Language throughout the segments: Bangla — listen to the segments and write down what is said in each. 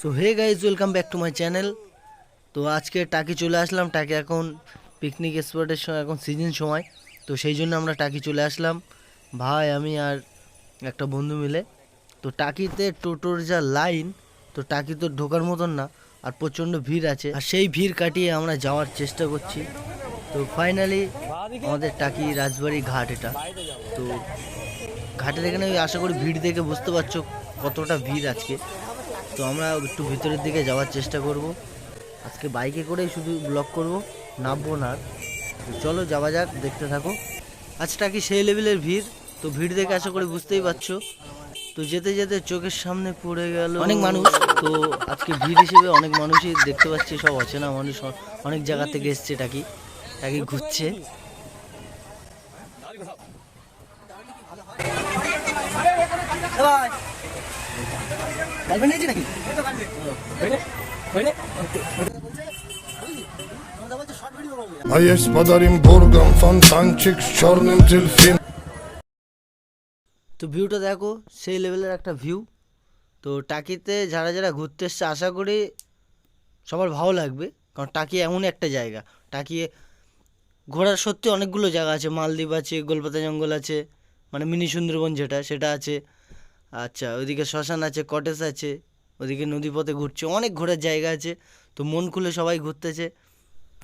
So hey guys welcome back to my channel তো আজকে টাকি চলে আসলাম, টাকি এখন পিকনিক স্পটের সময়, এখন সিজন সময়। তো সেই জন্য আমরা টাকি চলে আসলাম। ভাই, আমি আর একটা বন্ধু মিলে। তো টাকিতে টোটোর যা লাইন তো টাকি তো ঢোকার মতন না, আর প্রচণ্ড ভিড় আছে। আর সেই ভিড় কাটিয়ে আমরা যাওয়ার চেষ্টা করছি। তো ফাইনালি আমাদের টাকি রাজবাড়ি ঘাট এটা। তো ঘাটের এখানে, আশা করি ভিড় দেখে বুঝতে পারছ কতটা ভিড় আজকে। তো আমরা একটু ভিতরের দিকে যাওয়ার চেষ্টা করব। আজকে বাইকে করেই শুধু ব্লক করব নামবো না তো চলো যাওয়া যাক দেখতে থাকো। আজটা কি সেই লেভেলের ভিড়? তো ভিড় দেখে আশা করি বুঝতেই পারছ। তো যেতে যেতে চোখের সামনে পড়ে গেল। অনেক মানুষ। তো আজকে ভিড় হিসেবে অনেক মানুষই দেখতে পাচ্ছি সব অচেনা মানুষ অনেক জায়গা থেকে এসছে টাকি টাকি ঘুরছে। A jest padarim burgam, fontanчик с черным дельфином. তো ভিউটা দেখো সেই লেভেলের একটা ভিউ তো টাকিতে যারা যারা ঘুরতে এসছে আশা করি সবার ভালো লাগবে কারণ টাকি এমন একটা জায়গা টাকি ঘোরার সত্যি অনেকগুলো জায়গা আছে মালদ্বীপ আছে গোলপাতা জঙ্গল আছে মানে মিনি সুন্দরবন যেটা সেটা আছে আচ্ছা ওইদিকে শ্মশান আছে কটেজ আছে, ওদিকে নদীপথে ঘুরছে, অনেক ঘোরার জায়গা আছে। তো মন খুলে সবাই ঘুরতেছে।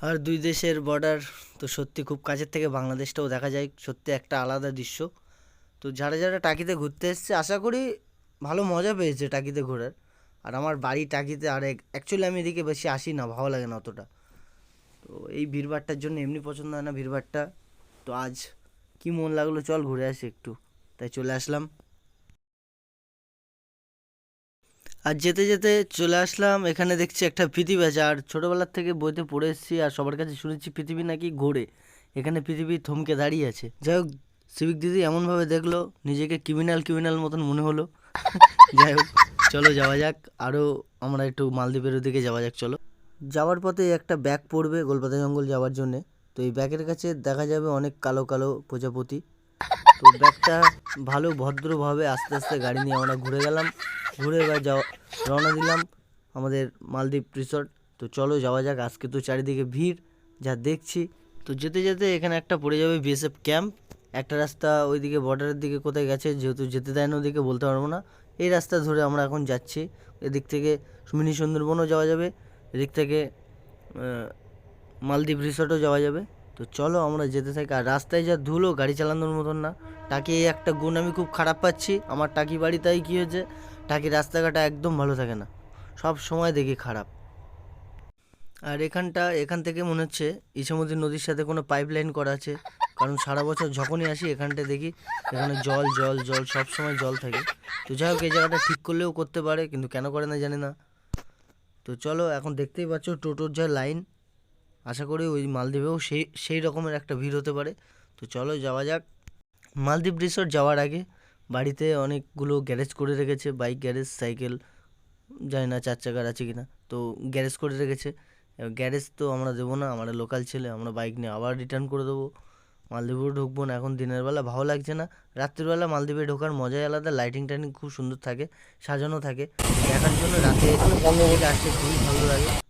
আর দুই দেশের বর্ডার তো সত্যি খুব কাছের থেকে বাংলাদেশটাও দেখা যায়, সত্যি একটা আলাদা দৃশ্য। তো যারা যারা টাকিতে ঘুরতে এসছে, আশা করি ভালো মজা পেয়েছে টাকিতে ঘোরার। আর আমার বাড়ি টাকিতে আর অ্যাকচুয়ালি আমি এদিকে বেশি আসি না, ভালো লাগে না অতটা। তো এই ভিড়ভাড়টার জন্য এমনি পছন্দ হয় না ভিড়ভাড়টা। তো আজ কি মন লাগল, চল ঘুরে আসি একটু। তাই চলে আসলাম। আর যেতে যেতে চলে আসলাম। এখানে দেখছি একটা পৃথিবী আছে। আর ছোটোবেলার থেকে বইতে পড়ে এসেছি আর সবার কাছে শুনেছি পৃথিবী নাকি ঘোরে। এখানে পৃথিবী থমকে দাঁড়িয়ে আছে। যাই হোক, সিভিক দিদি এমনভাবে দেখল, নিজেকে ক্রিমিনাল ক্রিমিনাল মতন মনে হলো। যাই হোক, চলো যাওয়া যাক। আরও আমরা একটু মালদ্বীপের দিকে যাওয়া যাক, চলো। যাওয়ার পথে একটা ব্যাগ পড়বে গোলপাতা জঙ্গল যাওয়ার জন্যে। তো এই ব্যাগের কাছে দেখা যাবে অনেক কালো কালো প্রজাপতি। তো ব্যাগটা ভালো, ভদ্রভাবে আস্তে আস্তে গাড়ি নিয়ে আমরা ঘুরে গেলাম। ঘুরে এবার যাওয়া রওনা দিলাম আমাদের মালদ্বীপ রিসর্ট তো চলো যাওয়া যাক, আজকে তো চারিদিকে ভিড়, যা দেখছি। তো যেতে যেতে এখানে একটা পড়ে যাবে বিএসএফ ক্যাম্প একটা রাস্তা ওইদিকে বর্ডারের দিকে কোথায় গেছে, যেহেতু যেতে দেয় না ওদিকে, বলতে পারব না। এই রাস্তা ধরে আমরা এখন যাচ্ছি। এদিক থেকে মিনি সুন্দরবনও যাওয়া যাবে। এদিক থেকে মালদ্বীপ রিসর্টও যাওয়া যাবে। তো চলো আমরা যেতে থাকি। আর রাস্তায় যা ধুলো, গাড়ি চালানোর মতন না। টাকি এই একটা গুণ আমি খুব খারাপ পাচ্ছি। আমার টাকি বাড়ি তাই কী হয়েছে? টাকি রাস্তাঘাট একদম ভালো থাকে না। সব সময় দেখি খারাপ। আর এখানটা, এখান থেকে মনে হচ্ছে ইছামতি নদীর সাথে কোনো পাইপ লাইন করা আছে। কারণ সারা বছর যখনই আসি এখানটা দেখি এখানে জল জল জল, সব সময় জল থাকে। তো যাই হোক, এই জায়গাটা ঠিক করলেও করতে পারে, কিন্তু কেন করে না জানি না। তো চলো, এখন দেখতেই পাচ্ছ টোটোর যা লাইন আশা করি ওই মালদ্বীপেও সেই সেই রকমের একটা ভিড় হতে পারে। তো চলো যাওয়া যাক। মালদ্বীপ রিসোর্ট যাওয়ার আগে বাড়িতে অনেকগুলো গ্যারেজ করে রেখেছে। বাইক গ্যারেজ সাইকেল জানি না চার চাকার আছে কিনা। তো গ্যারেজ করে রেখেছে। গ্যারেজ তো আমরা দেবো না, আমরা লোকাল ছেলে, আমরা বাইক নিয়ে আবার রিটার্ন করে দেবো। মালদ্বীপেও ঢুকবো না, এখন দিনের বেলা ভালো লাগছে না। রাত্রিবেলা মালদ্বীপে ঢোকার মজাই আলাদা লাইটিং টাইটিং খুব সুন্দর থাকে, সাজানো থাকে। দেখার জন্য রাতে আসতে খুবই ভালো লাগে।